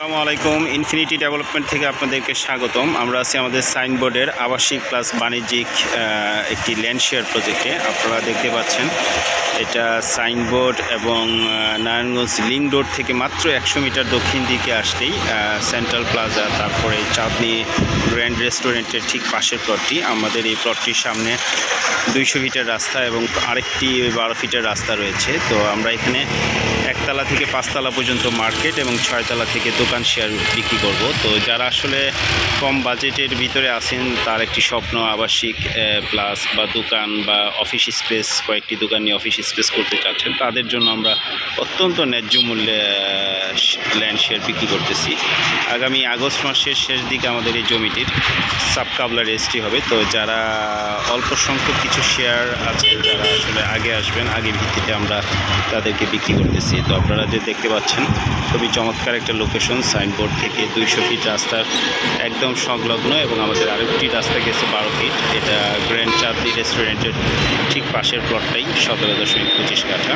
আসসালামু আলাইকুম infinity development থেকে আপনাদেরকে স্বাগতম। আমরা আছি আমাদের সাইনবোর্ডের আবাসিক প্লাস বাণিজ্যিক একটি ল্যান্ড শেয়ার প্রজেক্টে আপনারা দেখতে পাচ্ছেন এটা সাইনবোর্ড এবং নারায়ণগঞ্জ লিং রোড থেকে মাত্র একশো মিটার দক্ষিণ দিকে আসলেই আহ, সেন্ট্রাল প্লাজা তারপরে চাঁদনি গ্র্যান্ড রেস্টুরেন্টের ঠিক পাশের প্লটটি আমাদের এই প্লটটির সামনে দুইশো ফিটের রাস্তা এবং আরেকটি বারো ফিটের রাস্তা রয়েছে। তো আমরা এখানে একতলা থেকে পাঁচতলা পর্যন্ত মার্কেট এবং ছয়তলা থেকে দোকান শেয়ার বিক্রি করব। তো যারা আসলে কম বাজেটের ভিতরে আছেন, তার একটি স্বপ্ন আবাসিক প্লাস বা দোকান বা অফিস স্পেস, কয়েকটি দোকান নিয়ে অফিস স্পেস করতে চাচ্ছেন, তাদের জন্য আমরা অত্যন্ত ন্যায্য মূল্যে ল্যান্ড শেয়ার বিক্রি করতেছি। আগামী আগস্ট মাসের শেষ দিকে আমাদের এই জমিটির সাব কাবলা রেজিস্ট্রি হবে। তো যারা অল্প সংখ্যক কিছু শেয়ার আছে যারা আসলে আগে আসবেন আগে ভিত্তিতে আমরা তাদেরকে বিক্রি করতেছি। তো আপনারা যে দেখতে পাচ্ছেন, খুবই চমৎকার একটা লোকেশন সাইনবোর্ড থেকে দুইশো ফিট রাস্তার একদম সংলগ্ন এবং আমাদের আরেকটি রাস্তা গেছে বারো ফিট এটা গ্র্যান্ড চাঁদনি রেস্টুরেন্টের ঠিক পাশের প্লটটাই সতেরো দশমিক পঁচিশ কাঠা।